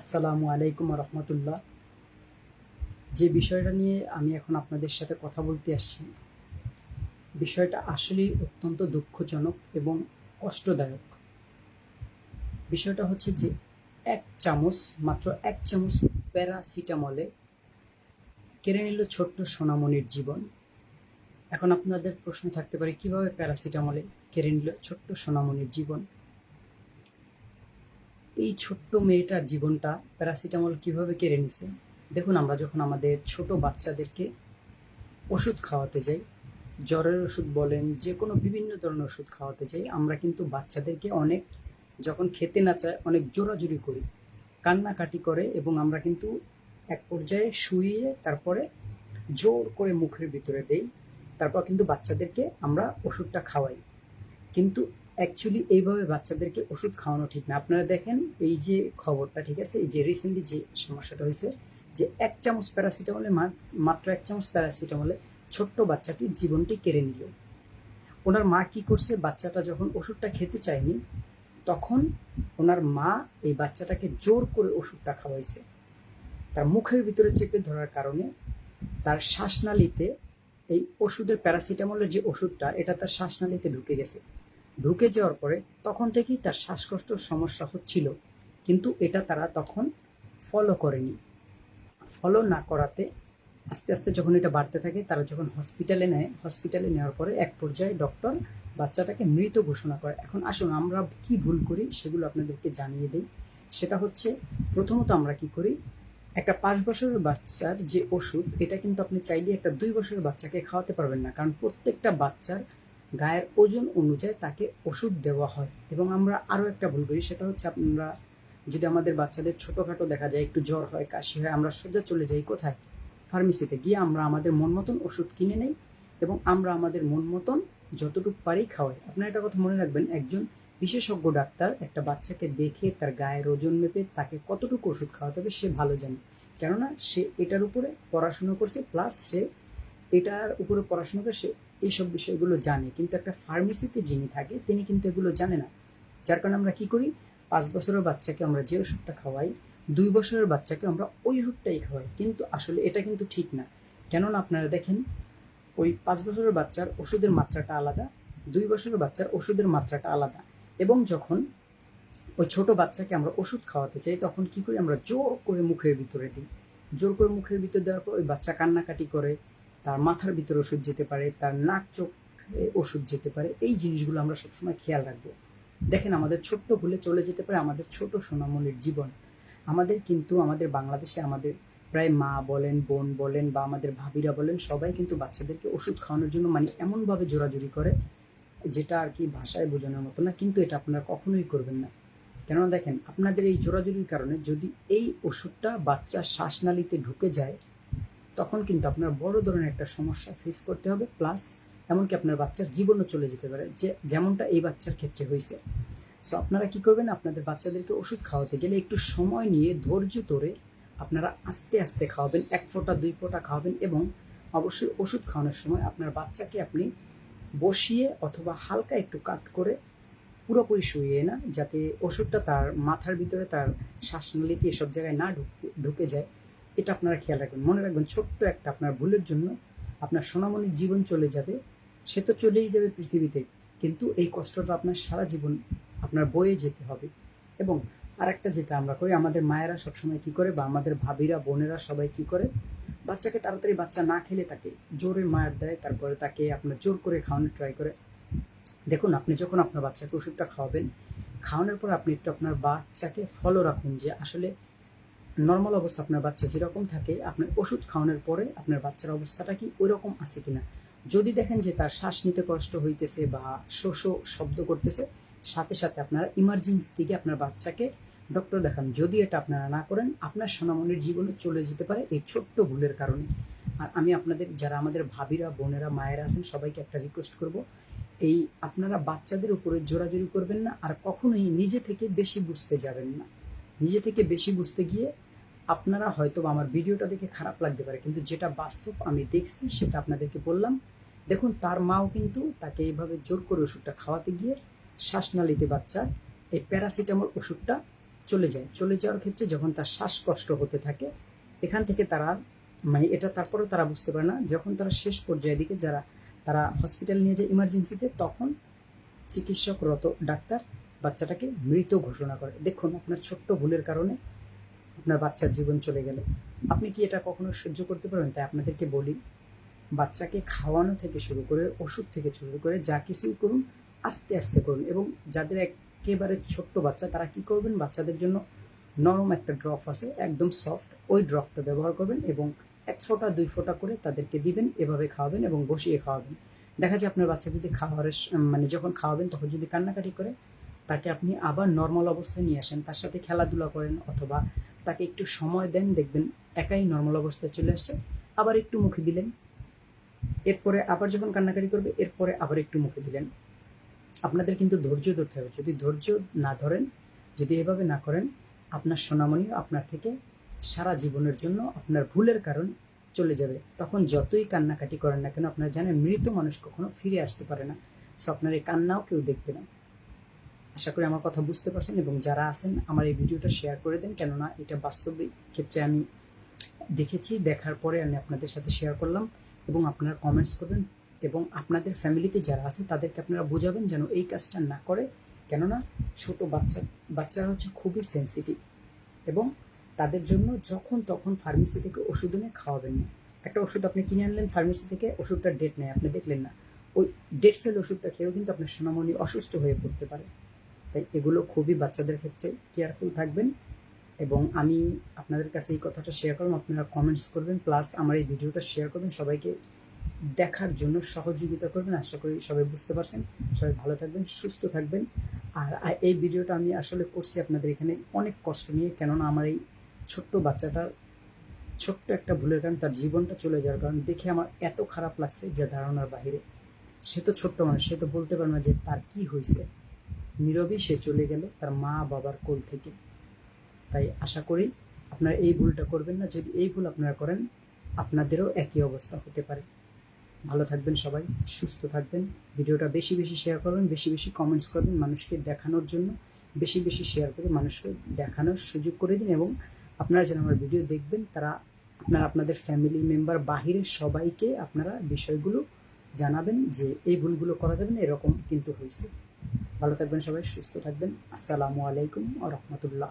আসসালামু আলাইকুম রহমতুল্লাহ। যে বিষয়টা নিয়ে আমি এখন আপনাদের সাথে কথা বলতে আসছি, বিষয়টা আসলেই অত্যন্ত দুঃখজনক এবং কষ্টদায়ক। বিষয়টা হচ্ছে যে এক চামচ, মাত্র এক চামচ প্যারাসিটামলে কেড়ে নিল ছোট্ট সোনামণির জীবন। এখন আপনাদের প্রশ্ন থাকতে পারে, কীভাবে প্যারাসিটামলে কেড়ে নিল ছোট্ট সোনামণির জীবন? এই ছোট্ট মেয়েটার জীবনটা প্যারাসিটামল কীভাবে কেড়ে নিছে? দেখুন, আমরা যখন আমাদের ছোট বাচ্চাদেরকে ওষুধ খাওয়াতে যাই, জ্বরের ওষুধ বলেন, যে কোনো বিভিন্ন ধরনের ওষুধ খাওয়াতে যাই, আমরা কিন্তু বাচ্চাদেরকে অনেক, যখন খেতে না চায়, অনেক জোরাজুরি করি। কান্নাকাটি করে এবং আমরা কিন্তু এক পর্যায়ে শুইয়ে তারপরে জোর করে মুখের ভিতরে দেই, তারপর কিন্তু বাচ্চাদেরকে আমরা ওষুধটা খাওয়াই। কিন্তু অ্যাকচুয়ালি এইভাবে বাচ্চাদেরকে ওষুধ খাওয়ানো ঠিক না। আপনারা দেখেন, এই যে খবরটা, ঠিক আছে? এই যে রিসেন্টলি যে সমস্যাটা হয়েছে, যে এক চামচ প্যারাসিটামলে মাত্র এক চামচ প্যারাসিটামলে ছোট্ট বাচ্চাটির জীবনটি কেড়ে নিল। ওনার মা কি করছে? বাচ্চাটা যখন ওষুধটা খেতে চায়নি, তখন ওনার মা এই বাচ্চাটাকে জোর করে ওষুধটা খাওয়াইছে। তার মুখের ভিতরে চেপে ধরার কারণে তার শ্বাসনালীতে এই ওষুধের প্যারাসিটামলের যে ওষুধটা, এটা তার শ্বাসনালীতে ঢুকে গেছে। ঢুকে যাওয়ার পরে তখন থেকেই তার শ্বাসকষ্টর সমস্যা হচ্ছিল। কিন্তু এটা তারা তখন ফলো করেনি। ফলো না করাতে আস্তে আস্তে যখন এটা বাড়তে থাকে, তারা যখন হসপিটালে নেয় হসপিটালে নেওয়ার পরে এক পর্যায়ে ডক্টর বাচ্চাটাকে মৃত ঘোষণা করে। এখন আসুন, আমরা কি ভুল করি সেগুলো আপনাদেরকে জানিয়ে দিই। সেটা হচ্ছে, প্রথমত আমরা কি করি, একটা পাঁচ বছরের বাচ্চার যে ওষুধ, এটা কিন্তু আপনি চাইলে একটা দুই বছরের বাচ্চাকে খাওয়াতে পারবেন না। কারণ প্রত্যেকটা বাচ্চার গায়ের ওজন অনুযায়ী তাকে ওষুধ দেওয়া হয়। এবং আমরা আরও একটা ভুল করি, সেটা হচ্ছে আমরা যদি আমাদের বাচ্চাদের ছোটোখাটো দেখা যায়, একটু জ্বর হয়, কাশি হয়, আমরা সোজা চলে যাই কোথায়? ফার্মেসিতে গিয়ে আমরা আমাদের মন মতন ওষুধ কিনে নেই এবং আমরা আমাদের মন মতন যতটুকু পারি খাওয়াই। আপনার একটা কথা মনে রাখবেন, একজন বিশেষজ্ঞ ডাক্তার একটা বাচ্চাকে দেখে তার গায়ের ওজন মেপে তাকে কতটুকু ওষুধ খাওয়াতে হবে সে ভালো জানে। কেননা সে এটার উপরে পড়াশুনো করছে প্লাস সে এটার উপরে পড়াশোনা করে সে এইসব বিষয়গুলো জানে। কিন্তু একটা ফার্মেসিতে যিনি থাকে, তিনি কিন্তু এগুলো জানে না। যার কারণে আমরা কি করি? পাঁচ বছরের বাচ্চাকে আমরা যে ওষুধটা খাওয়াই, দুই বছরের বাচ্চাকে আমরা ওই ওষুধটাই খাওয়াই। কিন্তু আসলে এটা কিন্তু ঠিক না। কেননা আপনারা দেখেন, ওই পাঁচ বছরের বাচ্চার ওষুধের মাত্রাটা আলাদা, দুই বছরের বাচ্চার ওষুধের মাত্রাটা আলাদা। এবং যখন ওই ছোট বাচ্চাকে আমরা ওষুধ খাওয়াতে চাই, তখন কি করি? আমরা জোর করে মুখের ভিতরে দিই। জোর করে মুখের ভিতরে দেওয়ার পর ওই বাচ্চা কান্নাকাটি করে তার মাথার ভিতরে ওষুধ যেতে পারে, তার নাক, চোখ ওষুধ যেতে পারে, এই জিনিসগুলো আমরা সবসময় খেয়াল রাখব। দেখেন, আমাদের ছোট্ট ভুলে চলে যেতে পারে আমাদের ছোট সোনামনির জীবন। আমাদের কিন্তু আমাদের বাংলাদেশে আমাদের প্রায় মা বলেন, বোন বলেন বা আমাদের ভাবিরা বলেন, সবাই কিন্তু বাচ্চাদেরকে ওষুধ খাওয়ানোর জন্য মানে এমনভাবে জোরাজুরি করে যেটা আর কি ভাষায় বোঝানোর মতো না, কিন্তু এটা আপনারা কখনোই করবেন না। কেননা দেখেন, আপনাদের এই জোরাজুরির কারণে যদি এই ওষুধটা বাচ্চার শ্বাসনালীতে ঢুকে যায় তখন কিন্তু আপনার বড় ধরনের একটা সমস্যা ফেস করতে হবে। প্লাস এমনকি আপনার বাচ্চার জীবনও চলে যেতে পারে, যে যেমনটা এই বাচ্চার ক্ষেত্রে হয়েছে। সো আপনারা কি করবেন? আপনাদের বাচ্চাদেরকে ওষুধ খাওয়াতে গেলে একটু সময় নিয়ে ধৈর্য ধরে আপনারা আস্তে আস্তে খাওয়াবেন, এক ফোঁটা, দুই ফোঁটা খাওয়াবেন এবং অবশ্যই ওষুধ খাওয়ানোর সময় আপনার বাচ্চাকে আপনি বসিয়ে অথবা হালকা একটু কাত করে পুরোপুরি শুইয়ে না, যাতে ওষুধটা তার মাথার ভিতরে, তার শ্বাসনলীতে এসব জায়গায় না ঢুকে ঢুকে যায়। এটা আপনারা খেয়াল রাখবেন। মনে রাখবেন ছোট্ট একটা আপনার ভুলের জন্য আপনার সোনামণির জীবন চলে যাবে, সে তো চলেই যাবে পৃথিবীতে, কিন্তু এই কষ্টটা আপনার সারা জীবন আপনার বয়ে যেতে হবে। এবং আরেকটা যেটা আমরা করি, আমাদের মায়েরা সবসময় কি করে বা আমাদের ভাবিরা, বোনেরা সবাই কি করে, বাচ্চাকে তাড়াতাড়ি বাচ্চা না খেলে তাকে জোরে মায়ের দেয়, তারপরে তাকে আপনার জোর করে খাওয়ানোর ট্রাই করে। দেখুন, আপনি যখন আপনার বাচ্চাকে ওষুধটা খাওয়াবেন, খাওয়ানোর পর আপনি একটু আপনার বাচ্চাকে ফলো রাখুন যে আসলে নর্মাল অবস্থা আপনার বাচ্চা যেরকম থাকে, আপনার ওষুধ খাওয়ানোর পরে আপনার বাচ্চার অবস্থাটা কি ওই রকম আছে কিনা? যদি দেখেন যে তার শ্বাস নিতে কষ্ট হইতেছে বা শোষ শব্দ করতেছে, সাথে সাথে আপনারা ইমার্জেন্সি থেকে আপনার বাচ্চাকে ডক্টর দেখান। যদি এটা আপনারা না করেন, আপনার সোনামনির জীবনে চলে যেতে পারে এই ছোট্ট ভুলের কারণে। আর আমি আপনাদের, যারা আমাদের ভাবিরা, বোনেরা, মায়েরা আছেন, সবাইকে একটা রিকোয়েস্ট করব, এই আপনারা বাচ্চাদের উপরে জোরাজোরি করবেন না, আর কখনোই নিজে থেকে বেশি বুঝতে যাবেন না। নিজে থেকে বেশি বুঝতে গিয়ে আপনারা হয়তো আমার ভিডিওটা দেখে খারাপ লাগতে পারে, কিন্তু যেটা বাস্তব আমি দেখছি সেটা আপনাদেরকে বললাম। দেখুন, তার মাও কিন্তু তাকে এইভাবে জোর করে ওষুধটা খাওয়াতে গিয়ে শ্বাসনালীতে বাচ্চার এই প্যারাসিটামল ওষুধটা চলে যায়। চলে যাওয়ার ক্ষেত্রে যখন তার শ্বাসকষ্ট হতে থাকে, এখান থেকে তারা মানে এটা তারপরেও তারা বুঝতে পারে না, যখন তারা শেষ পর্যায়ের দিকে যারা, তারা হসপিটাল নিয়ে যায় ইমার্জেন্সিতে, তখন চিকিৎসকরত ডাক্তার বাচ্চাটাকে মৃত ঘোষণা করে। দেখুন, আপনার ছোট্ট ভুলের কারণে আপনার বাচ্চার জীবন চলে গেল। আপনি কি এটা কখনো সহ্য করতে পারবেন? তাই আপনাদেরকে বলি, বাচ্চাকে খাওয়ানো থেকে শুরু করে, ওষুধ থেকে শুরু করে যা কিছুই করুন, আস্তে আস্তে করুন এবং যাদের একেবারে ছোট্ট বাচ্চা, তারা কি করবেন? বাচ্চাদের জন্য নরম একটা ড্রপ আছে, একদম সফট। ওই ড্রপটা ব্যবহার করবেন এবং এক ফোঁটা, দুই ফোঁটা করে তাদেরকে দিবেন, এভাবে খাওয়াবেন এবং বসিয়ে খাওয়াবেন। দেখা যায় আপনার বাচ্চা যদি খাওয়ারের মানে যখন খাওয়াবেন, তখন যদি কান্নাকাটি করে, তাকে আপনি আবার নর্মাল অবস্থায় নিয়ে আসেন, তার সাথে খেলাধুলা করেন অথবা তাকে একটু সময় দেন, দেখবেন একাই নর্মাল অবস্থায় চলে আসছে, আবার একটু মুখে দিলেন। এরপরে আবার যখন কান্নাকাটি করবে, এরপরে আবার একটু মুখে দিলেন। আপনাদের কিন্তু ধৈর্য ধরতে হবে। যদি ধৈর্য না ধরেন, যদি এভাবে না করেন, আপনার সোনামণি আপনার থেকে সারা জীবনের জন্য আপনার ভুলের কারণ চলে যাবে। তখন যতই কান্নাকাটি করেন না কেন, আপনার জানেন মৃত মানুষ কখনো ফিরে আসতে পারে না। সো আপনার এই কান্নাও কেউ দেখবে না। আশা করি আমার কথা বুঝতে পারছেন এবং যারা আছেন, আমার এই ভিডিওটা শেয়ার করে দেন। কেননা এটা বাস্তবিক ক্ষেত্রে আমি দেখেছি, দেখার পরে আমি আপনাদের সাথে শেয়ার করলাম এবং আপনারা কমেন্টস করবেন এবং আপনাদের ফ্যামিলিতে যারা আছে, তাদেরকে আপনারা বোঝাবেন যেন এই কাজটা না করে। কেননা ছোট বাচ্চা, বাচ্চারা হচ্ছে খুবই সেন্সিটিভ এবং তাদের জন্য যখন তখন ফার্মেসি থেকে ওষুধ এনে খাওয়াবেন না। একটা ওষুধ আপনি কিনে আনলেন ফার্মেসি থেকে ওষুধটা ডেট নেয় আপনি দেখলেন না। ওই ডেট ফেল ওষুধটা খেয়েও কিন্তু আপনার সোনামণি অসুস্থ হয়ে পড়তে পারে। তাই এগুলো খুবই বাচ্চাদের ক্ষেত্রে কেয়ারফুল থাকবেন। এবং আমি আপনাদের কাছে এই কথাটা শেয়ার করলাম আপনারা কমেন্টস করবেন প্লাস আমার এই ভিডিওটা শেয়ার করবেন, সবাইকে দেখার জন্য সহযোগিতা করবেন। আশা করি সবাই বুঝতে পারছেন। সবাই ভালো থাকবেন, সুস্থ থাকবেন। আর এই ভিডিওটা আমি আসলে করছি আপনাদের এখানে অনেক কষ্ট নিয়ে, কেননা আমার এই ছোট্ট বাচ্চাটার ছোট্ট একটা ভুলের কারণে তার জীবনটা চলে যাওয়ার কারণ দেখে আমার এত খারাপ লাগছে যে ধারণার বাইরে সে তো ছোট্ট মানুষ, সে তো বলতে পারে না যে তার কি হয়েছে। নীরবেই সে চলে গেল তার মা বাবার কোল থেকে। তাই আশা করি আপনারা এই ভুলটা করবেন না। যদি এই ভুল আপনারা করেন, আপনাদেরও একই অবস্থা হতে পারে। ভালো থাকবেন সবাই, সুস্থ থাকবেন। ভিডিওটা বেশি বেশি শেয়ার করবেন, বেশি বেশি কমেন্টস করবেন মানুষকে দেখানোর জন্য। বেশি বেশি শেয়ার করে মানুষকে দেখানোর সুযোগ করে দিন এবং আপনারা যারা আমার ভিডিও দেখবেন, তারা আপনারা আপনাদের ফ্যামিলি মেম্বার বাহিরের সবাইকে আপনারা বিষয়গুলো জানাবেন যে এই ভুলগুলো করা যাবে না, এরকম কিন্তু হয়েছে। ভালো থাকবেন সবাই সুস্থ থাকবেন। আসসালামু আলাইকুম আ রহমতুল্লাহ।